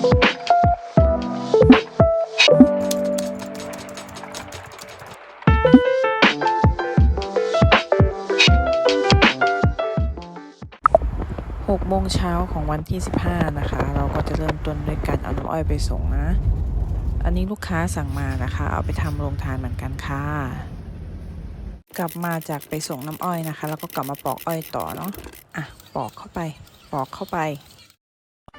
หกโมงเช้าของวันที่ 15 นะคะ เราก็จะเริ่มต้นด้วยการเอาน้ำอ้อยไปส่งนะ อันนี้ลูกค้าสั่งมานะคะ เอาไปทำโรงทานเหมือนกันค่ะ กลับมาจากไปส่งน้ำอ้อยนะคะ แล้วก็กลับมาปอกอ้อยต่อเนาะอะปอกเข้าไป ปอกเข้าไป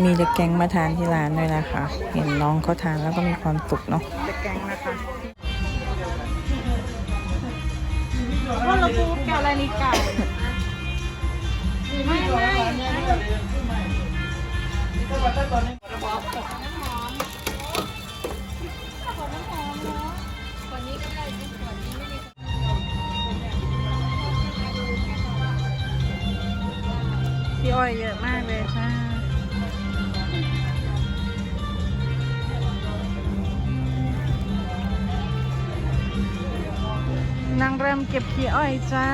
มีเด็กแก๊งมาทานที่ร้านด้วยนะคะ เห็นน้องเขาทานแล้วก็มีความสุขเนาะเด็กแก๊งนะคะว่าเราพูดกับอะไรนี่เก่าไม่ไม่พี่อ้อยเยอะมากเลยค่ะ นางเริ่มเก็บขี้อ้อยจ้า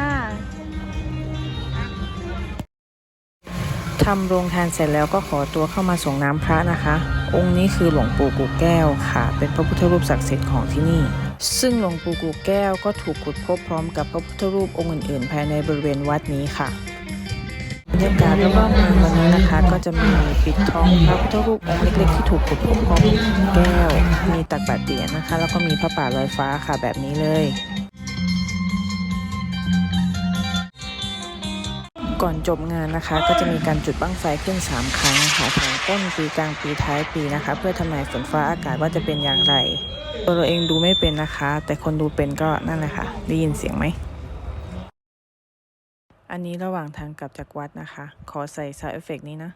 ทำโรงทานเสร็จแล้วก็ขอตัวเข้ามาส่งน้ำพระนะคะ องค์นี้คือหลวงปู่กูแก้วค่ะ เป็นพระพุทธรูปศักดิ์สิทธิ์ของที่นี่ ซึ่งหลวงปู่กูแก้วก็ถูกขุดพบพร้อมกับพระพุทธรูปองค์อื่นๆ ภายในบริเวณวัดนี้ค่ะบรรยากาศรอบงานวันนี้นะคะ ก็จะมีปิดทองพระพุทธรูปองค์เล็กๆที่ถูกขุดพบพร้อมแก้ว มีตักบาตรเหรียญนะคะ แล้วก็มีพระป่าลอยฟ้าค่ะแบบนี้เลย ก่อนจบงานนะคะ ก็จะมีการจุดบั้งไฟขึ้น 3 ครั้งค่ะทั้งต้นปีกลางปีท้ายปีนะคะ เพื่อทำนายฝนฟ้าอากาศว่าจะเป็นอย่างไร ตัวเราเองดูไม่เป็นนะคะ แต่คนดูเป็นก็นั่นแหละค่ะ ได้ยินเสียงไหม อันนี้ระหว่างทางกลับจากวัดนะคะ ขอใส่ซาวเอฟเฟกนี้นะ